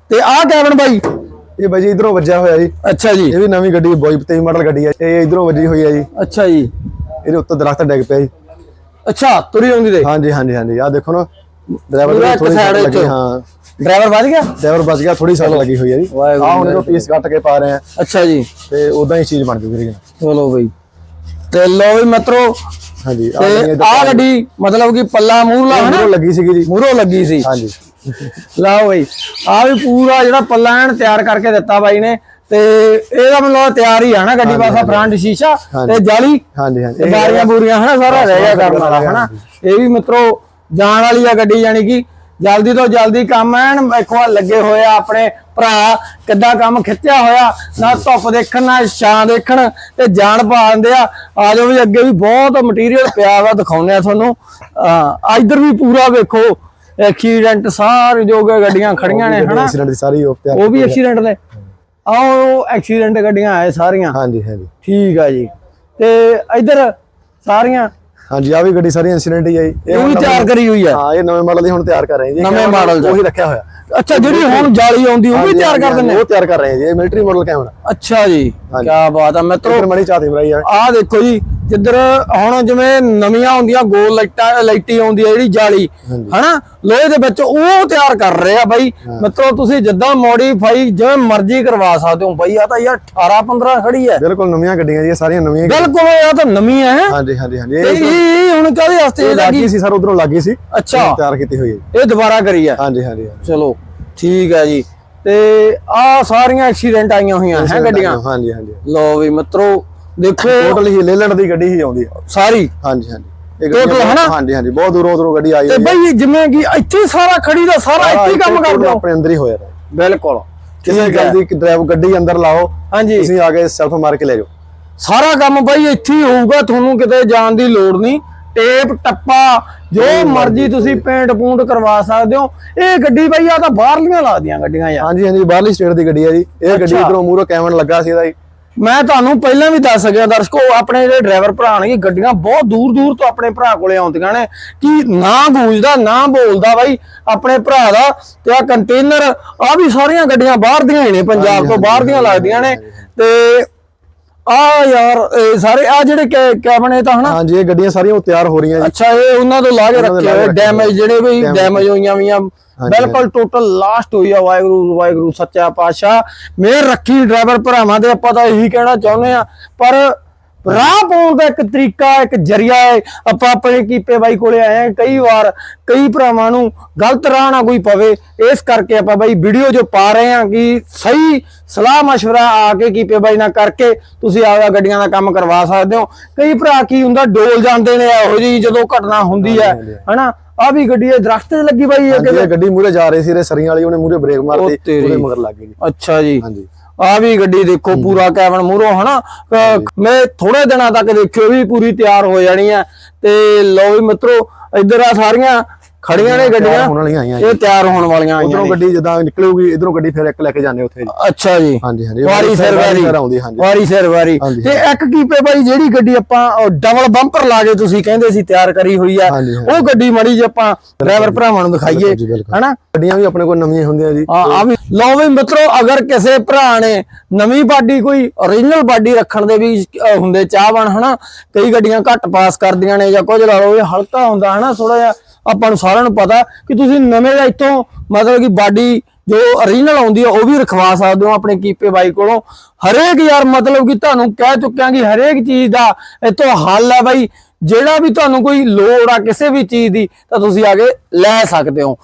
ਤੇ ਆਹ ਕੈਬਨ ਬਾਈ। ਇਹ ਬਾਈ ਇਧਰੋਂ ਵੱਜਿਆ ਹੋਇਆ ਜੀ। ਅੱਛਾ ਜੀ। ਇਹ ਵੀ ਨਵੀਂ ਗੱਡੀ ਬॉय 23 ਮਾਡਲ ਗੱਡੀ ਹੈ ਇਹ ਇਧਰੋਂ ਵੱਜੀ ਹੋਈ ਹੈ ਜੀ। ਅੱਛਾ ਜੀ। ਇਹਦੇ ਉੱਤੇ ਦਰਖਤ ਡਿੱਗ ਪਿਆ ਜੀ। ਅੱਛਾ ਤੁਰੀ ਆਉਂਦੀ ਦੇ ਹਾਂਜੀ ਹਾਂਜੀ ਹਾਂਜੀ। ਆਹ ਦੇਖੋ ਨਾ ਡਰਾਈਵਰ ਇੱਕ ਥੋੜੀ ਵਿੱਚ। ਲੱਗੀ ਹਾਂ। ਡਰਾਈਵਰ ਵੱਜ ਗਿਆ? ਡਰਾਈਵਰ ਬਚ ਗਿਆ ਥੋੜੀ ਸਾਈਡ ਲੱਗੀ ਹੋਈ ਹੈ ਜੀ। ਆਹ ਹੁਣ ਇਹਨੂੰ ਪੀਸ ਕੱਟ ਕੇ ਪਾ ਰਹੇ ਆ ਅੱਛਾ ਜੀ। ਤੇ ਉਦਾਂ ਹੀ ਚੀਜ਼ ਬਣ ਜੂਗੀ ਜੀ ਚਲੋ ਬਈ। ਤੇ ਲੋ ਵੀ ਮਿੱਤਰੋ ਹਾਂਜੀ ਆਹ ਗੱਡੀ ਮਤਲਬ ਕਿ ਪੱਲਾ ਮੂਹਰਲਾ ਹੈ ਨਾ? ਲੱਗੀ ਸੀਗੀ ਜੀ। ਮੂਹਰੋਂ ਲੱਗੀ ਸੀ। ਹਾਂਜੀ। ਲਓ ਬਈ ਆ ਵੀ ਪੂਰਾ ਜਿਹੜਾ ਪੱਲਾ ਐਨ ਤਿਆਰ ਕਰਕੇ ਦਿੱਤਾ ਬਾਈ ਨੇ। ਤੇ ਇਹਦਾ ਮਤਲਬ ਤਿਆਰ ਹੀ ਆ ਨਾ ਗੱਡੀ ਪਾਸਾ ਫਰੰਟ ਸ਼ੀਸ਼ਾ। ਤੇ ਜਾਲੀ। ਹਾਂਜੀ ਹਾਂਜੀ। ਬਾਰੀਆਂ ਬੂਰੀਆਂ ਹਨਾ ਸਾਰਾ ਰਹਿ ਗਿਆ ਕਰਨ ਵਾਲਾ ਹਨਾ। ਇਹ ਵੀ ਮਿੱਤਰੋ ਜਾਣ ਵਾਲੀ ਆ ਗੱਡੀ ਯਾਨੀ ਕਿ ਜਲਦੀ ਤੋਂ ਜਲਦੀ ਕੰਮ ਐਨ ਵੇਖੋ ਲੱਗੇ ਹੋਏ ਆ ਆਪਣੇ ਭਰਾ ਕਿੱਦਾਂ ਕੰਮ ਖਿੱਚਿਆ ਹੋਇਆ ਨਾ ਧੁੱਪ ਦੇਖਣ ਨਾ ਛਾਂ ਦੇਖਣ ਤੇ ਜਾਨ ਪਾ ਦਿੰਦੇ ਆ। ਆ ਜਾਓ ਵੀ ਅੱਗੇ ਵੀ ਬਹੁਤ ਮਟੀਰੀਅਲ ਪਿਆ ਵਾ ਦਿਖਾਉਂਦੇ ਆ ਤੁਹਾਨੂੰ। ਆ ਇੱਧਰ ਵੀ ਪੂਰਾ ਵੇਖੋ ਐਕਸੀਡੈਂਟ ਸਾਰੇ ਜੋ ਕਿ ਗੱਡੀਆਂ ਖੜੀਆਂ ਨੇ ਹਨਾ। ਐਕਸੀਡੈਂਟ ਸਾਰੀ ਉਹ ਵੀ ਐਕਸੀਡੈਂਟ ਨੇ। ਆਹ ਐਕਸੀਡੈਂਟ ਗੱਡੀਆਂ ਆਏ ਸਾਰੀਆਂ। ਹਾਂਜੀ ਹਾਂਜੀ। ਠੀਕ ਆ ਜੀ। ਤੇ ਇੱਧਰ ਸਾਰੀਆਂ? ਹਾਂਜੀ ਆ ਵੀ ਗੱਡੀ ਸਾਰੀ ਇਨਸੀਡੈਂਟ ਹੀ ਜੀ। ਇਹ ਵੀ ਤਿਆਰ ਕਰੀ ਹੋਈ ਆ? ਹਾਂ ਇਹ ਨਵੇਂ ਮਾਡਲ ਦੀ ਹੁਣ ਤਿਆਰ ਕਰ ਰਹੇ ਜੀ। ਨਵੇਂ ਦਾ। ਉਹੀ ਰੱਖਿਆ ਹੋਇਆ। ਅੱਛਾ ਜਿਹੜੀ ਹੁਣ ਜਾਲੀ ਆਉਂਦੀ ਉਹ ਵੀ ਤਿਆਰ ਕਰ ਦਿੰਦੇ ਉਹ ਤਿਆਰ ਕਰ ਰਹੇ ਜੀ ਇਹ ਮਿਲਟਰੀ ਮਾਡਲ ਕੈਮਰਾ। ਅੱਛਾ ਜੀ। ਕੀ ਬਾਤ ਆ ਮਿੱਤਰੋ ਮਣੀ ਚਾਹਤੀ ਮਰਾਈ ਆ। ਆਹ ਦੇਖੋ ਜੀ ਜਿੱਧਰ ਹੁਣ ਜਿਵੇਂ ਨਵੀਆਂ ਹੁੰਦੀਆਂ ਗੋਲ ਲਾਈਟਾਂ ਲਾਈਟੀ ਆਉਂਦੀ ਆ ਜਿਹੜੀ ਜਾਲੀ ਹਨਾ? ਲੋਹੇ ਦੇ ਵਿੱਚ ਉਹ ਤਿਆਰ ਕਰ ਰਹੇ ਆ ਬਾਈ। ਮਿੱਤਰੋ ਤੁਸੀਂ ਜਿੱਦਾਂ ਮੋਡੀਫਾਈ ਜਿਵੇਂ ਮਰਜ਼ੀ ਕਰਵਾ ਸਕਦੇ ਹੋ ਬਾਈ। ਆ ਤਾਂ ਯਾਰ 18 15 ਖੜੀ ਹੈ ਬਿਲਕੁਲ ਨਵੀਆਂ ਗੱਡੀਆਂ ਜੀ ਸਾਰੀਆਂ ਨਵੀਆਂ। ਬਿਲਕੁਲ ਇਹ ਤਾਂ ਨਵੀਂ ਹੈ? ਹਾਂਜੀ ਹਾਂਜੀ ਹਾਂਜੀ। ਇਹ ਹੁਣ ਕਾਹਦੇ ਵਾਸਤੇ ਲੱਗੀ? ਸੀ ਸਰ ਉਧਰੋਂ ਲੱਗੀ ਸੀ। ਅੱਛਾ। ਤਿਆਰ ਕੀਤੀ ਹੋਈ ਹੈ। ਇਹ ਦੁਬਾਰਾ ਕਰੀ ਆ। ਹਾਂਜੀ ਹਾਂਜੀ ਹਾਂਜੀ। ਚਲੋ ਠੀਕ ਹੈ ਜੀ। ਤੇ ਆ ਸਾਰੀਆਂ ਐਕਸੀਡੈਂਟ ਆਈਆਂ ਹੋਈਆਂ ਹੈ ਗੱਡੀਆਂ। ਹਾਂਜੀ ਹਾਂਜੀ। ਲੋ ਵੀ ਮਿੱਤਰੋ ਦੇਖੋ। ਟੋਟਲ ਹੀ ਲੇਲੈਂਡ ਦੀ ਗੱਡੀ ਹੀ ਆਉਂਦੀ ਹੈ ਸਾਰੀ? ਹਾਂਜੀ ਹਾਂਜੀ। ਗੱਡੀਆਂ ਹਨਾ? ਹਾਂਜੀ ਹਾਂਜੀ ਬਹੁਤ ਦੂਰੋਂ ਦੂਰੋਂ ਗੱਡੀ ਆਈ ਤੇ ਹੋਈ ਹੈ ਬਈ ਜਿਵੇਂ ਕਿ ਇੱਥੇ ਸਾਰਾ ਖੜੀ ਦਾ ਸਾਰਾ ਇੱਥੇ ਹੀ ਕੰਮ ਕਰਦੇ। ਹੋ ਆਪਣੇ ਅੰਦਰ ਹੀ ਹੋਇਆ ਬਿਲਕੁਲ। ਕਿਸੇ ਹੈ। ਗੱਲ ਦੀ ਡਰਾਈਵ ਗੱਡੀ ਅੰਦਰ ਲਾਓ ਹਾਂਜੀ। ਤੁਸੀਂ ਆ ਕੇ ਸੈਲਫ ਮਾਰ ਕੇ ਲੈ ਜਾਓ। ਸਾਰਾ ਕੰਮ ਬਈ ਇੱਥੇ ਹੀ ਹੋਊਗਾ ਤੁਹਾਨੂੰ ਕਿਤੇ ਜਾਣ ਦੀ ਲੋੜ ਨਹੀਂ। ਟੇਪ ਟੱਪਾ ਜੋ ਮਰਜ਼ੀ ਤੁਸੀਂ ਪੇਂਟ ਪੂੰਟ ਕਰਵਾ ਸਕਦੇ ਹੋ। ਇਹ ਗੱਡੀ ਬਈ ਆ ਤਾਂ ਬਾਹਰਲੀਆਂ ਲੱਗਦੀਆਂ ਗੱਡੀਆਂ ਯਾਰ। ਹਾਂਜੀ ਹਾਂਜੀ ਬਾਹਰਲੀ ਸਟੇਟ ਦੀ ਗੱਡੀ ਹੈ ਜੀ। ਇਹ ਗੱਡੀ। ਇਧਰੋਂ ਮੂਰੋ ਕੈਮਨ ਲੱਗਾ ਸੀ ਇਹਦਾ ਜੀ। ਮੈਂ ਤੁਹਾਨੂੰ ਪਹਿਲਾਂ ਵੀ ਦੱਸ ਗਿਆ ਦਰਸ਼ਕੋ ਆਪਣੇ ਜਿਹੜੇ ਡਰਾਈਵਰ ਭਰਾ ਨੇ ਗੱਡੀਆਂ ਬਹੁਤ ਦੂਰ ਦੂਰ ਤੋਂ ਆਪਣੇ ਭਰਾ ਕੋਲੇ ਆਉਂਦੀਆਂ ਨੇ। ਕਿ ਨਾ ਗੂੰਜਦਾ ਨਾ ਬੋਲਦਾ ਬਾਈ ਆਪਣੇ ਭਰਾ ਦਾ ਤੇ ਆ ਕੰਟੇਨਰ ਆ ਵੀ ਸਾਰੀਆਂ ਗੱਡੀਆਂ ਬਾਹਰ ਦੀਆਂ ਹੀ ਨੇ ਪੰਜਾਬ ਤੋਂ ਬਾਹਰ ਦੀਆਂ ਲੱਗਦੀਆਂ ਨੇ। ਤੇ ਆ ਯਾਰ ਇਹ ਸਾਰੇ ਆ ਜਿਹੜੇ ਕੈਬਨ ਇਹ ਤਾਂ ਹਨਾ? ਹਾਂਜੀ ਇਹ ਗੱਡੀਆਂ ਸਾਰੀਆਂ ਉਹ ਤਿਆਰ ਹੋ ਰਹੀਆਂ ਜੀ। ਅੱਛਾ ਇਹ ਉਹਨਾਂ ਤੋਂ ਲਾ ਕੇ ਉਹਨਾਂ ਤੋਂ ਰੱਖੇ ਲਾ ਕੇ ਹੋਏ ਰੱਖੇ ਡੈਮੇਜ। ਜਿਹੜੇ ਵੀ ਡੈਮੇਜ ਹੋਈਆਂ ਵੀਆਂ। ਬਿਲਕੁਲ ਟੋਟਲ ਲਾਸਟ ਹੋਈ ਆ ਵਾਹਿਗੁਰੂ ਵਾਹਿਗੁਰੂ ਸੱਚਾ ਪਾਤਸ਼ਾਹ। ਮੇਰ ਰੱਖੀ ਡਰਾਈਵਰ ਭਰਾਵਾਂ ਦੇ ਆਪਾਂ ਤਾਂ ਇਹੀ ਕਹਿਣਾ ਚਾਹੁੰਦੇ ਆ ਪਰ ਰਾਹ ਪਾਉਣ ਦਾ ਇੱਕ ਤਰੀਕਾ ਇੱਕ ਜਰੀਆ ਹੈ। ਆਪਾਂ ਆਪਣੇ ਕੀਪੇ ਬਾਈ ਕੋਲੇ ਆਏ ਆ ਕਈ ਵਾਰ ਕਈ ਭਰਾਵਾਂ ਨੂੰ ਗਲਤ ਰਾਹ ਨਾ ਕੋਈ ਪਵੇ। ਇਸ ਕਰਕੇ ਆਪਾਂ ਬਾਈ ਵੀਡੀਓ ਜੋ ਪਾ ਰਹੇ ਆ ਕਿ ਸਹੀ ਸਲਾਹ مشਵਰਾ ਆ ਕੇ ਕੀਪੇ ਬਾਈ ਨਾਲ ਕਰਕੇ ਤੁਸੀਂ ਆਪਦਾ ਗੱਡੀਆਂ ਦਾ ਕੰਮ ਕਰਵਾ ਸਕਦੇ ਹੋ। ਕਈ ਭਰਾ ਕੀ ਹੁੰਦਾ ਡੋਲ ਜਾਂਦੇ ਨੇ ਇਹੋ ਜੀ ਜਦੋਂ ਘਟਨਾ ਹੁੰਦੀ ਹੈ ਹਨਾ? ਆ ਵੀ ਗੱਡੀ ਇਹ ਦਰਖਤ ਤੇ ਲੱਗੀ ਬਾਈ ਇਹ ਗੱਡੀ ਮੂਰੇ ਜਾ ਰਹੀ ਸੀ ਰੇ ਸਰੀਆਂ ਵਾਲੀ ਉਹਨੇ ਮੂਰੇ ਬ੍ਰੇਕ ਮਾਰਤੀ ਉਹਦੇ ਮਗਰ ਲੱਗ ਗਈ। ਅੱਛਾ ਜੀ। ਹਾਂਜੀ। ਆ ਵੀ ਗੱਡੀ ਦੇਖੋ ਪੂਰਾ ਕੈਬਨ ਮੂਰੋ ਹਨਾ? ਮੈਂ ਥੋੜੇ ਦਿਨਾਂ ਤੱਕ ਦੇਖਿਓ ਵੀ ਪੂਰੀ ਤਿਆਰ ਹੋ ਜਾਣੀ ਹੈ ਤੇ ਲਓ ਵੀ ਮਿੱਤਰੋ ਇੱਧਰ ਆ ਸਾਰੀਆਂ। ਖੜੀਆਂ ਨੇ ਗੱਡੀਆਂ? ਹੋਣ ਵਾਲੀਆਂ ਆਈਆਂ ਇਹ ਤਿਆਰ ਹੋਣ ਵਾਲੀਆਂ ਆਈਆਂ ਉਧਰੋਂ ਗੱਡੀ ਜਦੋਂ ਨਿਕਲੂਗੀ ਇਧਰੋਂ ਗੱਡੀ ਫਿਰ ਇੱਕ ਲੈ ਕੇ ਜਾਂਦੇ ਉੱਥੇ ਜੀ। ਅੱਛਾ ਜੀ। ਹਾਂਜੀ ਹਾਂਜੀ। ਵਾਰੀ ਸਿਰ ਵਾਰੀ। ਆਉਂਦੀ ਹਾਂਜੀ। ਵਾਰੀ ਸਿਰ ਵਾਰੀ। ਤੇ ਇੱਕ ਕੀਪੇ ਬਾਈ ਜਿਹੜੀ ਗੱਡੀ ਆਪਾਂ ਡਬਲ ਬੰਪਰ ਲਾ ਕੇ ਤੁਸੀਂ ਕਹਿੰਦੇ ਸੀ ਤਿਆਰ ਕਰੀ ਹੋਈ ਆ। ਉਹ ਗੱਡੀ ਮੜੀ ਜੇ ਆਪਾਂ ਡਰਾਈਵਰ ਭਰਾਵਾਂ ਨੂੰ ਦਿਖਾਈਏ। ਹਨਾ? ਗੱਡੀਆਂ ਵੀ ਆਪਣੇ ਕੋਲ ਨਵੀਆਂ ਹੁੰਦੀਆਂ ਜੀ। ਆ ਆ ਵੀ। ਲਓ ਵੀ ਮਿੱਤਰੋ ਅਗਰ ਕਿਸੇ ਭਰਾ ਨੇ ਨਵੀਂ ਬਾਡੀ ਕੋਈ origignal ਬਾਡੀ ਰੱਖਣ ਦੇ ਵੀ ਹੁੰਦੇ ਚਾਹਵਾਨ ਹਨਾ? ਕਈ ਗੱਡੀਆਂ ਘੱਟ ਪਾਸ ਕਰਦੀਆਂ ਨੇ ਜਾਂ ਕੁਝ ਲਾ ਲਓ ਇਹ ਹਲਕਾ ਹੁੰਦਾ ਹਨਾ? ਥੋੜਾ ਜਿਹਾ ਆਪਾਂ ਨੂੰ ਸਾਰਿਆਂ ਨੂੰ ਪਤਾ ਕਿ ਤੁਸੀਂ ਨਵੇਂ ਦਾ ਇੱਥੋਂ ਮਤਲਬ ਕਿ ਬਾਡੀ ਜੋ origignal ਆਉਂਦੀ ਆ ਉਹ ਵੀ ਰਖਵਾ ਸਕਦੇ ਹੋ ਆਪਣੇ ਕੀਪੇ ਬਾਈ ਕੋਲੋਂ। ਹਰੇਕ ਯਾਰ ਮਤਲਬ ਕਿ ਤੁਹਾਨੂੰ ਕਹਿ ਚੁੱਕਿਆ ਕਿ ਹਰੇਕ ਚੀਜ਼ ਦਾ ਇੱਥੋਂ ਹੱਲ ਹੈ ਬਾਈ। ਜਿਹੜਾ ਵੀ ਤੁਹਾਨੂੰ ਕੋਈ ਲੋੜ ਆ ਕਿਸੇ ਵੀ ਚੀਜ਼ ਦੀ ਤਾਂ ਤੁਸੀਂ ਆ ਕੇ ਲੈ ਸਕਦੇ ਹੋ।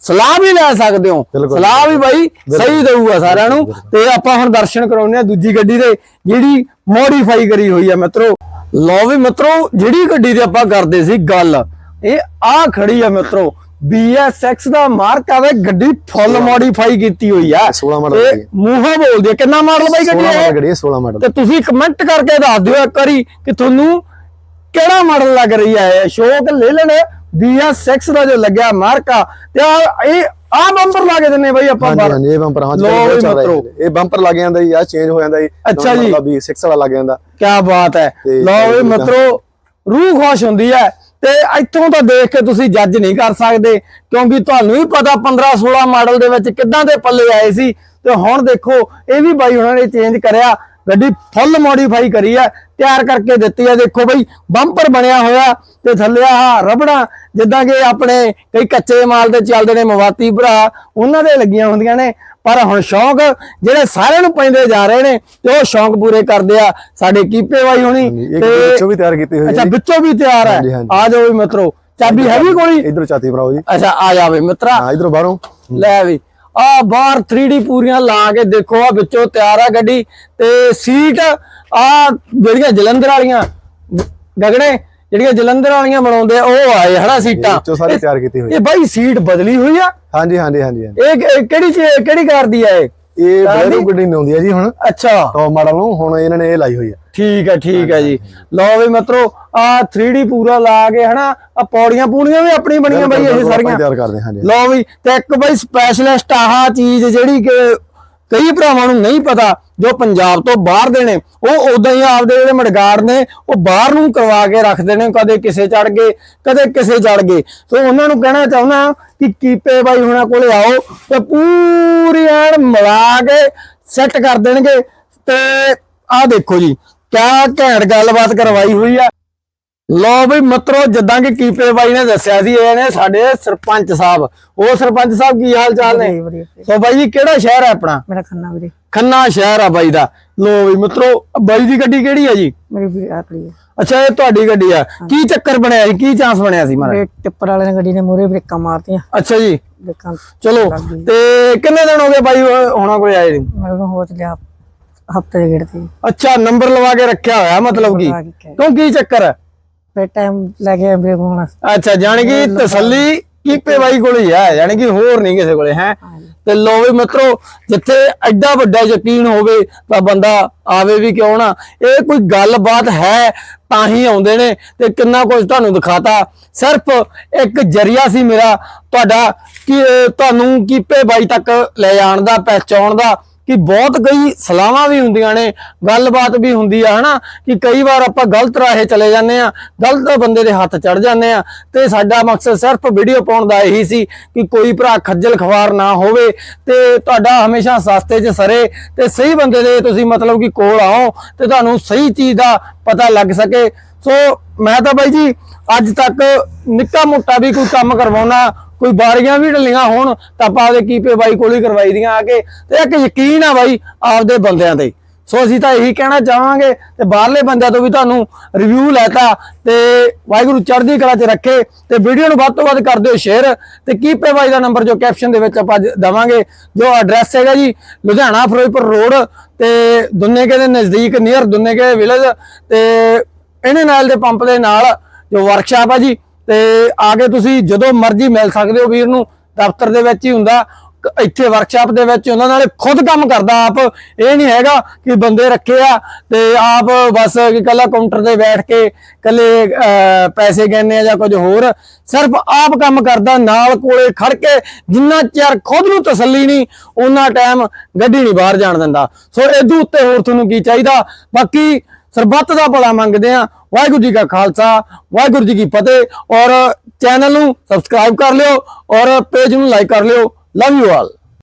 ਸਲਾਹ ਵੀ ਲੈ ਸਕਦੇ ਹੋ। ਸਲਾਹ ਵੀ ਬਾਈ ਸਹੀ ਦੇਊਗਾ ਸਾਰਿਆਂ ਨੂੰ। ਤੇ ਆਪਾਂ ਹੁਣ ਦਰਸ਼ਨ ਕਰਾਉਨੇ ਆ ਦੂਜੀ ਗੱਡੀ ਦੇ ਜਿਹੜੀ ਮੋਡੀਫਾਈ ਕਰੀ ਹੋਈ ਆ ਮਿੱਤਰੋ। ਲਓ ਵੀ ਮਿੱਤਰੋ ਜਿਹੜੀ ਗੱਡੀ ਦੀ ਆਪਾਂ ਕਰਦੇ ਸੀ ਗੱਲ ਇਹ ਆ ਖੜੀ ਆ ਮਿੱਤਰੋ BSX ਦਾ ਮਾਰਕ ਆਵੇ ਗੱਡੀ ਫੁੱਲ ਮੋਡੀਫਾਈ ਕੀਤੀ ਹੋਈ ਆ। 16 ਮਾਡਲ ਤੇ। ਮੂੰਹੋਂ ਬੋਲਦੀ ਆ ਕਿੰਨਾ ਮਾਡਲ ਬਾਈ 16 ਗੱਡੀ ਹੈ ਗੱਡੀ ਹੈ 16 ਮਾਡਲ ਤੇ ਤੁਸੀਂ ਕਮੈਂਟ ਕਰਕੇ ਦੱਸ ਦਿਓ ਇੱਕ ਵਾਰੀ ਕਿ ਤੁਹਾਨੂੰ ਕਿਹੜਾ ਮਾਡਲ ਲੱਗ ਰਹੀ ਹੈ ਇਹ। ਸ਼ੋਕ ਲੈ ਲੈਣ BS6 ਦਾ ਜੋ ਲੱਗਿਆ ਮਾਰਕਾ ਤੇ ਇਹ ਆ ਬੰਪਰ ਲਾ ਕੇ ਦਿੰਨੇ ਬਾਈ ਆਪਾਂ ਬਾਹਰ। ਹਾਂਜੀ ਇਹ ਬੰਪਰ ਹਾਂ ਵੀ। ਇਹ ਬੰਪਰ ਲੱਗ ਜਾਂਦਾ ਜੀ ਆ ਚੇਂਜ ਹੋ ਜਾਂਦਾ ਜੀ। ਅੱਛਾ ਜੀ। ਵੀ 6 ਵਾਲਾ ਲੱਗ ਜਾਂਦਾ। ਕਿਆ ਬਾਤ ਹੈ। ਲਓ ਵੀ ਜਿੱਦਾਂ- ਮਿੱਤਰੋ ਰੂਹ ਖੁਸ਼ ਹੁੰਦੀ ਹੈ। ਤੇ ਇੱਥੋਂ ਤਾਂ ਦੇਖ ਕੇ ਤੁਸੀਂ ਜੱਜ ਨਹੀਂ ਕਰ ਸਕਦੇ, ਕਿਉਂਕਿ ਤੁਹਾਨੂੰ ਵੀ ਪਤਾ 15 16 ਮਾਡਲ ਦੇ ਵਿੱਚ ਕਿੱਦਾਂ ਦੇ ਪੱਲੇ ਆਏ ਸੀ। ਤੇ ਹੁਣ ਦੇਖੋ, ਇਹ ਵੀ ਬਾਈ ਉਹਨਾਂ ਨੇ ਚੇਂਜ ਕਰਿਆ, ਗੱਡੀ ਫੁੱਲ ਮੋਡੀਫਾਈ ਕਰੀ ਹੈ ਤਿਆਰ ਕਰਕੇ ਦਿੱਤੀ ਹੈ ਦੇਖੋ ਬਈ ਬੰਪਰ ਬਣਿਆ ਹੋਇਆ ਤੇ ਥੱਲੇ ਆ ਰਬੜਾਂ, ਜਿੱਦਾਂ ਕਿ ਆਪਣੇ ਕਈ ਕੱਚੇ ਮਾਲ ਦੇ ਚੱਲਦੇ ਨੇ ਮਵਾਤੀ ਭਰਾ, ਉਹਨਾਂ ਦੇ ਲੱਗੀਆਂ ਹੁੰਦੀਆਂ ਨੇ। ਪਰ ਹੁਣ ਸ਼ੌਂਕ ਜਿਹੜੇ ਸਾਰਿਆਂ ਨੂੰ ਪੈਂਦੇ ਜਾ ਰਹੇ ਨੇ ਤੇ ਉਹ ਸ਼ੌਂਕ ਪੂਰੇ ਕਰਦੇ ਆ। ਸਾਡੇ ਕੀਪੇ ਬਾਈ ਹੁਣੀ ਇੱਕ ਵਿੱਚੋਂ ਵੀ ਤਿਆਰ ਕੀਤੀ ਹੋਈ ਅੱਛਾ। ਵਿੱਚੋਂ ਵੀ ਤਿਆਰ ਹੈ। ਆ ਜਾਓ ਵੀ ਮਿੱਤਰੋ। ਚਾਬੀ ਹੈਗੀ ਕੋਲੀ ਇਧਰੋਂ ਚਾਤੀ ਭਰਾਓ ਜੀ। ਅੱਛਾ ਆ ਜਾਵੇ ਮਿੱਤਰਾ। ਹਾਂ ਇਧਰੋਂ ਬਾਹਰੋਂ। ਲੈ ਵੀ। ਆ ਬਾਹਰ 3D ਪੂਰੀਆਂ ਲਾ ਕੇ ਦੇਖੋ ਆ ਵਿੱਚੋਂ ਤਿਆਰ ਆ ਗੱਡੀ। ਤੇ ਸੀਟ ਆ ਜਿਹੜੀਆਂ ਜਲੰਧਰ ਵਾਲੀਆਂ ਗਗੜੇ ਜਿਹੜੀਆਂ ਜਲੰਧਰ ਵਾਲੀਆਂ ਬਣਾਉਂਦੇ ਆ ਉਹ ਆਏ ਹਨਾ ਸੀਟਾਂ। ਵਿੱਚੋਂ ਸਾਰੀ ਤਿਆਰ ਕੀਤੀ ਹੋਈ ਇਹ ਬਾਈ ਸੀਟ ਬਦਲੀ ਹੋਈ ਆ। ਹਾਂਜੀ ਹਾਂਜੀ ਹਾਂਜੀ ਹਾਂਜੀ। ਇਹ ਕਿਹੜੀ ਕਿਹੜੀ ਕਾਰ ਦੀ ਆ ਇਹ? ਇਹ ਬਲੈਰੋ ਜੀ। ਗੱਡੀ ਨਹੀਂ ਆਉਂਦੀ ਹੈ ਜੀ ਹੁਣ। ਅੱਛਾ। ਟੌਪ ਮਾਡਲ ਨੂੰ ਹੁਣ ਇਹਨਾਂ ਨੇ ਇਹ ਲਾਈ ਹੋਈ ਹੈ ਠੀਕ ਹੈ ਠੀਕ ਹੈ ਜੀ। ਲਓ ਵੀ ਮਿੱਤਰੋ ਆ 3D ਪੂਰਾ ਲਾ ਕੇ ਹਨਾ ਆ ਪੌੜੀਆਂ ਪੂਣੀਆਂ ਵੀ ਆਪਣੀ ਬਣੀਆਂ ਬਾਈ ਇਹ ਆਪਾਂ ਸਾਰੀਆਂ। ਤਿਆਰ ਕਰਦੇ ਹਾਂ ਹਾਂਜੀ ਲਓ ਵੀ ਤੇ ਇੱਕ ਬਾਈ ਸਪੈਸ਼ਲਿਸਟ ਆਹ ਚੀਜ਼ ਜਿਹੜੀ ਕਿ ਕਈ ਭਰਾਵਾਂ ਨੂੰ ਨਹੀਂ ਪਤਾ ਜੋ ਪੰਜਾਬ ਤੋਂ ਬਾਹਰ ਦੇ ਨੇ। ਉਹ ਉਦਾਂ ਹੀ ਆਪਦੇ ਜਿਹੜੇ ਮੜਗਾੜ ਨੇ, ਉਹ ਬਾਹਰ ਨੂੰ ਕਰਵਾ ਕੇ ਰੱਖਦੇ ਨੇ, ਕਦੇ ਕਿਸੇ ਚੜ ਗਏ, ਕਦੇ ਕਿਸੇ ਚੜ ਗਏ। ਸੋ ਉਹਨਾਂ ਨੂੰ ਕਹਿਣਾ ਚਾਹੁੰਦਾ ਕਿ ਕੀਪੇ ਬਾਈ ਹੁਣਾਂ ਕੋਲੇ ਆਓ ਤੇ ਪੂਰੀ ਐਨ ਮਿਲਾ ਕੇ ਸੈੱਟ ਕਰ ਦੇਣਗੇ। ਤੇ ਆਹ ਦੇਖੋ ਜੀ, ਕਿਆ ਘੈਂਟ ਗੱਲਬਾਤ ਕਰਵਾਈ ਹੋਈ ਆ। ਲੋ ਵੀ ਮਿੱਤਰੋ ਜਿੱਦਾਂ ਕਿ ਕੀਪੇ ਬਾਈ ਨੇ ਦੱਸਿਆ ਸੀ ਇਹ ਨੇ ਸਾਡੇ ਸਰਪੰਚ ਸਾਹਿਬ। ਉਹ ਸਰਪੰਚ ਸਾਹਿਬ ਕੀ ਹਾਲ ਚਾਲ ਨੇ? ਸੋ ਬਾਈ ਜੀ ਕਿਹੜਾ ਸ਼ਹਿਰ ਹੈ ਆਪਣਾ? ਮੇਰਾ ਖੰਨਾ ਵੀਰੇ। ਖੰਨਾ ਸ਼ਹਿਰ ਆ ਬਾਈ ਦਾ। ਲੋ ਵੀ ਮਿੱਤਰੋ ਬਾਈ ਦੀ ਗੱਡੀ ਕਿਹੜੀ ਆ ਜੀ? ਮੇਰੀ ਵੀ ਆਖਰੀ ਹੈ ਅੱਛਾ ਇਹ ਤੁਹਾਡੀ ਗੱਡੀ ਆ। ਕੀ ਚੱਕਰ ਬਣਿਆ ਸੀ ਕੀ ਚਾਂਸ ਬਣਿਆ ਸੀ ਮਾਰਾ ਟਿੱਪਰ ਵਾਲੇ ਨੇ ਗੱਡੀ ਨੇ ਮੂਰੇ ਬ੍ਰੇਕਾਂ ਮਾਰਤੀਆਂ। ਅੱਛਾ ਜੀ। ਚਲੋ ਤੇ ਕਿੰਨੇ ਦਿਨ ਹੋ ਗਏ ਬਾਈ ਹੋਣਾ ਕੋਈ ਆਏ ਨੂੰ? ਮੇਰੇ ਕੋਲ ਹੋ ਚਲਿਆ ਹਫ਼ਤੇ ਦੇ ਗੇੜ ਤੇ। ਅੱਛਾ ਨੰਬਰ ਲਵਾ ਕੇ ਰੱਖਿਆ ਹੋਇਆ ਮਤਲਬ ਕੀ। ਕਿਉਂ ਕੀ ਚੱਕਰ ਹੈ? ਫਿਰ ਟਾਈਮ ਲੈ ਕੇ ਬ੍ਰੇਕ ਹੋਣਾ ਅੱਛਾ ਜਾਣੀ ਕਿ ਤਸੱਲੀ ਕੀਪੇ ਬਾਈ ਕੋਲ ਹੀ ਹੈ ਜਾਣੀ ਕਿ ਹੋਰ ਨਹੀਂ ਕਿਸੇ ਕੋਲੇ ਹੈ? ਤੇ ਲੋ ਵੀ ਮਿੱਤਰੋ ਜਿੱਥੇ ਐਡਾ ਵੱਡਾ ਯਕੀਨ ਹੋਵੇ ਤਾਂ ਬੰਦਾ ਆਵੇ ਵੀ ਕਿਉਂ ਨਾ। ਇਹ ਕੋਈ ਗੱਲਬਾਤ ਹੈ ਤਾਂ ਹੀ ਆਉਂਦੇ ਨੇ ਤੇ ਕਿੰਨਾ ਕੁਝ ਤੁਹਾਨੂੰ ਦਿਖਾਤਾ। ਸਿਰਫ ਇੱਕ ਜਰੀਆ ਸੀ ਮੇਰਾ ਤੁਹਾਡਾ ਕਿ ਤੁਹਾਨੂੰ ਕੀਪੇ ਬਾਈ ਤੱਕ ਲੈ ਜਾਣ ਦਾ ਪਹਿਚਾਉਣ ਦਾ ਕਿ ਬਹੁਤ ਕਈ ਸਲਾਹਾਂ ਵੀ ਹੁੰਦੀਆਂ ਨੇ, ਗੱਲਬਾਤ ਵੀ ਹੁੰਦੀ ਆ, ਹਨਾ? ਕਿ ਕਈ ਵਾਰ ਆਪਾਂ ਗਲਤ ਰਾਹੇ ਚਲੇ ਜਾਂਦੇ ਆ, ਗਲਤ ਬੰਦੇ ਦੇ ਹੱਥ ਚੜ ਜਾਂਦੇ ਆ, ਤੇ ਸਾਡਾ ਮਕਸਦ ਸਿਰਫ ਵੀਡੀਓ ਪਾਉਣ ਦਾ ਇਹੀ ਸੀ ਕਿ ਕੋਈ ਭਰਾ ਖੱਜਲ ਖਵਾਰ ਨਾ ਹੋਵੇ, ਤੇ ਤੁਹਾਡਾ ਹਮੇਸ਼ਾ ਸਸਤੇ 'ਚ ਸਰੇ, ਤੇ ਸਹੀ ਬੰਦੇ ਦੇ ਤੁਸੀਂ ਮਤਲਬ ਕਿ ਕੋਲ ਆਓ, ਤੇ ਤੁਹਾਨੂੰ ਸਹੀ ਚੀਜ਼ ਦਾ ਪਤਾ ਲੱਗ ਸਕੇ। ਸੋ ਮੈਂ ਤਾਂ ਬਾਈ ਜੀ, ਅੱਜ ਤੱਕ ਨਿੱਕਾ ਮੋਟਾ ਵੀ ਕੋਈ ਕੰਮ ਕਰਵਾਉਣਾ ਕੋਈ ਬਾਰੀਆਂ ਵੀ ਢਲੀਆਂ ਹੋਣ ਤਾਂ ਆਪਾਂ ਆਪਦੇ ਕੀਪੇ ਬਾਈ ਕੋਲ ਹੀ ਕਰਵਾਈ ਦੀਆਂ ਆ ਕੇ। ਤੇ ਇੱਕ ਯਕੀਨ ਆ ਬਾਈ ਆਪਦੇ ਬੰਦਿਆਂ ਤੇ। ਸੋ ਅਸੀਂ ਤਾਂ ਇਹੀ ਕਹਿਣਾ ਚਾਹਾਂਗੇ ਤੇ ਬਾਹਰਲੇ ਬੰਦਿਆਂ ਤੋਂ ਵੀ ਤੁਹਾਨੂੰ ਰਿਵਿਊ ਲੈਤਾ ਤੇ ਵਾਹਿਗੁਰੂ ਚੜ੍ਹਦੀ ਕਲਾ 'ਚ ਰੱਖੇ ਤੇ ਵੀਡੀਓ ਨੂੰ ਵੱਧ ਤੋਂ ਵੱਧ ਕਰ ਦਿਓ ਸ਼ੇਅਰ ਤੇ ਕੀਪੇ ਬਾਈ ਦਾ ਨੰਬਰ ਜੋ ਕੈਪਸ਼ਨ ਦੇ ਵਿੱਚ ਆਪਾਂ ਜ- ਦਵਾਂਗੇ, ਜੋ ਐਡਰੈਸ ਹੈਗਾ ਜੀ, ਲੁਧਿਆਣਾ ਫਿਰੋਜ਼ਪੁਰ ਰੋਡ ਤੇ ਦੁੰਨੇਕੇ ਦੇ ਨਜ਼ਦੀਕ ਨੀਅਰ ਦੁੰਨੇਕੇ ਵਿਲੇਜ ਤੇ ਇਹਨੇ ਨਾਲ ਦੇ ਪੰਪ ਦੇ ਨਾਲ ਜੋ ਵਰਕਸ਼ਾਪ ਆ ਜੀ ਤੇ ਆ ਕੇ ਤੁਸੀਂ ਜਦੋਂ ਮਰਜ਼ੀ ਮਿਲ ਸਕਦੇ ਹੋ ਵੀਰ ਨੂੰ, ਦਫ਼ਤਰ ਦੇ ਵਿੱਚ ਹੀ ਹੁੰਦਾ ਇੱਥੇ ਵਰਕਸ਼ਾਪ ਦੇ ਵਿੱਚ ਉਹਨਾਂ ਨਾਲ ਖੁਦ ਕੰਮ ਕਰਦਾ ਆਪ। ਇਹ ਨਹੀਂ ਹੈਗਾ ਕਿ ਬੰਦੇ ਰੱਖੇ ਆ ਤੇ ਆਪ ਬਸ ਇਕੱਲਾ ਕਾਊਂਟਰ ਤੇ ਬੈਠ ਕੇ ਇਕੱਲੇ ਪੈਸੇ ਗਿਣਨੇ ਆ ਜਾਂ ਕੁਝ ਹੋਰ। ਸਿਰਫ ਆਪ ਕੰਮ ਕਰਦਾ, ਨਾਲ ਕੋਲੇ ਖੜ ਕੇ ਜਿੰਨਾ ਚਿਰ ਖੁਦ ਨੂੰ ਤਸੱਲੀ ਨਹੀਂ ਉਹਨਾਂ ਟਾਈਮ ਗੱਡੀ ਨਹੀਂ ਬਾਹਰ ਜਾਣ ਦਿੰਦਾ। ਸੋ ਇਹਦੇ ਉੱਤੇ ਹੋਰ ਤੁਹਾਨੂੰ ਕੀ ਚਾਹੀਦਾ? ਬਾਕੀ ਸਰਬੱਤ ਦਾ ਭਲਾ ਮੰਗਦੇ ਆ ਵਾਹਿਗੁਰੂ ਜੀ ਕਾ ਖਾਲਸਾ, ਵਾਹਿਗੁਰੂ ਜੀ ਕੀ ਫਤਿਹ। ਔਰ ਚੈਨਲ ਨੂੰ ਸਬਸਕ੍ਰਾਈਬ ਕਰ ਲਿਓ ਔਰ ਪੇਜ ਨੂੰ ਲਾਈਕ ਕਰ ਲਿਓ। Love you all